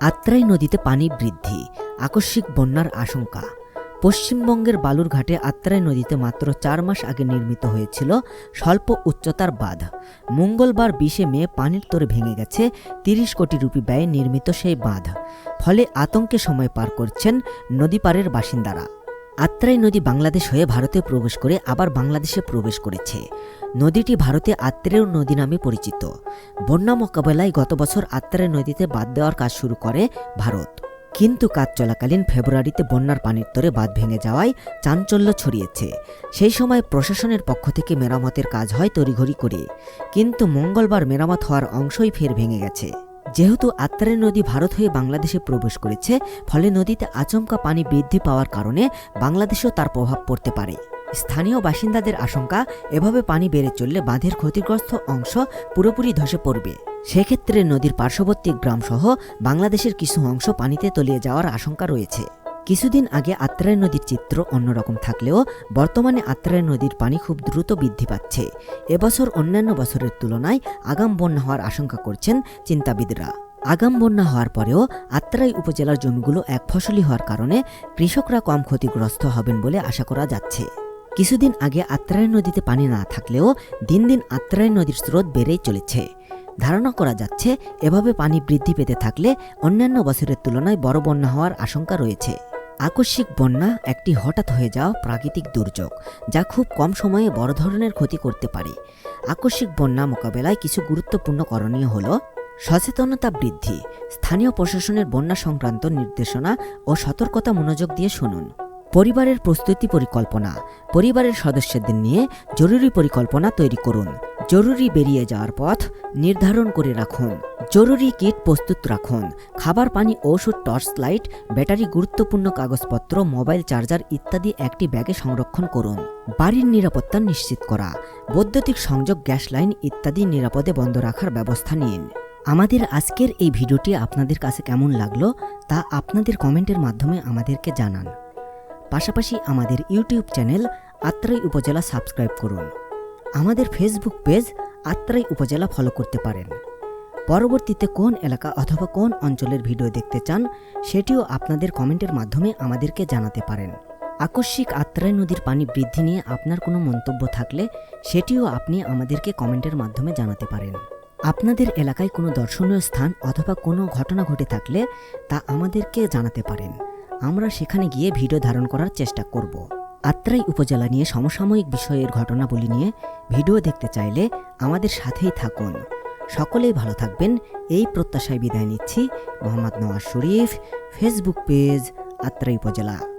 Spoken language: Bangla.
আত্রাই নদীতে পানি বৃদ্ধি, আকস্মিক বন্যার আশঙ্কা। পশ্চিমবঙ্গের বালুরঘাটে আত্রাই নদীতে মাত্র চার মাস আগে নির্মিত হয়েছিল স্বল্প উচ্চতার বাঁধ। মঙ্গলবার বিশে মে পানির তোরে ভেঙে গেছে, তিরিশ কোটি রুপি ব্যয়ে নির্মিত সেই বাঁধ। ফলে আতঙ্কে সময় পার করছেন নদী পাড়ের বাসিন্দারা। আত্রাই নদী বাংলাদেশ হয়ে ভারতে প্রবেশ করে আবার বাংলাদেশে প্রবেশ করেছে। নদীটি ভারতে আত্রেয় নদী নামে পরিচিত। বন্যা মোকাবেলায় গত বছর আত্রাই নদীতে বাঁধ দেওয়ার কাজ শুরু করে ভারত। কিন্তু কাজ চলাকালীন ফেব্রুয়ারিতে বন্যার পানির তরে বাঁধ ভেঙে যাওয়ায় চাঞ্চল্য ছড়িয়েছে। সেই সময় প্রশাসনের পক্ষ থেকে মেরামতের কাজ হয় তড়িঘড়ি করে। কিন্তু মঙ্গলবার মেরামত হওয়ার অংশই ফের ভেঙে গেছে। যেহেতু আত্রাই নদী ভারত হয়ে বাংলাদেশে প্রবেশ করেছে, ফলে নদীতে আচমকা পানি বৃদ্ধি পাওয়ার কারণে বাংলাদেশেও তার প্রভাব পড়তে পারে। স্থানীয় বাসিন্দাদের আশঙ্কা, এভাবে পানি বেড়ে চললে বাঁধের ক্ষতিগ্রস্ত অংশ পুরোপুরি ধসে পড়বে। সেক্ষেত্রে নদীর পার্শ্ববর্তী গ্রামসহ বাংলাদেশের কিছু অংশ পানিতে তলিয়ে যাওয়ার আশঙ্কা রয়েছে। কিছুদিন আগে আত্রাই নদীর চিত্র অন্যরকম থাকলেও বর্তমানে আত্রাই নদীর পানি খুব দ্রুত বৃদ্ধি পাচ্ছে। এবছর অন্যান্য বছরের তুলনায় আগাম বন্যা হওয়ার আশঙ্কা করছেন চিন্তাবিদরা। আগাম বন্যা হওয়ার পরেও আত্রাই উপজেলার জমিগুলো এক ফসলি হওয়ার কারণে কৃষকরা কম ক্ষতিগ্রস্ত হবেন বলে আশা করা যাচ্ছে। কিছুদিন আগে আত্রাই নদীতে পানি না থাকলেও দিন দিন আত্রাই নদীর স্রোত বেড়েই চলেছে। ধারণা করা যাচ্ছে, এভাবে পানি বৃদ্ধি পেতে থাকলে অন্যান্য বছরের তুলনায় বড় বন্যা হওয়ার আশঙ্কা রয়েছে। আকস্মিক বন্যা একটি হঠাৎ হয়ে যাওয়া প্রাকৃতিক দুর্যোগ, যা খুব কম সময়ে বড় ধরনের ক্ষতি করতে পারে। আকস্মিক বন্যা মোকাবেলায় কিছু গুরুত্বপূর্ণ করণীয় হল, সচেতনতা বৃদ্ধি, স্থানীয় প্রশাসনের বন্যা সংক্রান্ত নির্দেশনা ও সতর্কতা মনোযোগ দিয়ে শুনুন। পরিবারের প্রস্তুতি পরিকল্পনা, পরিবারের সদস্যদের নিয়ে জরুরি পরিকল্পনা তৈরি করুন। জরুরি বেরিয়ে যাওয়ার পথ নির্ধারণ করে রাখুন। জরুরি কিট প্রস্তুত রাখুন। খাবার, পানি, ওষুধ, টর্চ লাইট, ব্যাটারি, গুরুত্বপূর্ণ কাগজপত্র, মোবাইল চার্জার ইত্যাদি একটি ব্যাগে সংরক্ষণ করুন। বাড়ির নিরাপত্তা নিশ্চিত করা। বৈদ্যুতিক সংযোগ, গ্যাস লাইন ইত্যাদি নিরাপদে বন্ধ রাখার ব্যবস্থা নিন। আমাদের আজকের এই ভিডিওটি আপনাদের কাছে কেমন লাগল তা আপনাদের কমেন্টের মাধ্যমে আমাদেরকে জানান। পাশাপাশি আমাদের ইউটিউব চ্যানেল আত্রাই উপজেলা সাবস্ক্রাইব করুন। আমাদের ফেসবুক পেজ আত্রাই উপজেলা ফলো করতে পারেন। পরবর্তীতে কোন এলাকা অথবা কোন অঞ্চলের ভিডিও দেখতে চান, সেটিও আপনাদের কমেন্টের মাধ্যমে আমাদেরকে জানাতে পারেন। আকস্মিক আত্রাই নদীর পানি বৃদ্ধি নিয়ে আপনার কোনো মন্তব্য থাকলে, সেটিও আপনি আমাদেরকে কমেন্টের মাধ্যমে জানাতে পারেন। আপনাদের এলাকায় কোনো দর্শনীয় স্থান অথবা কোনো ঘটনা ঘটে থাকলে, তা আমাদেরকে জানাতে পারেন। আমরা সেখানে গিয়ে ভিডিও ধারণ করার চেষ্টা করব। আত্রাই উপজেলা নিয়ে সমসাময়িক বিষয়ের ঘটনাবলী নিয়ে ভিডিও দেখতে চাইলে আমাদের সাথেই থাকুন। সকলেই ভালো থাকবেন। এই প্রত্যাশায় বিদায় নিচ্ছি। মোহাম্মদ নওয়াজ শরীফ ফেসবুক পেজ আত্রাই উপজেলা।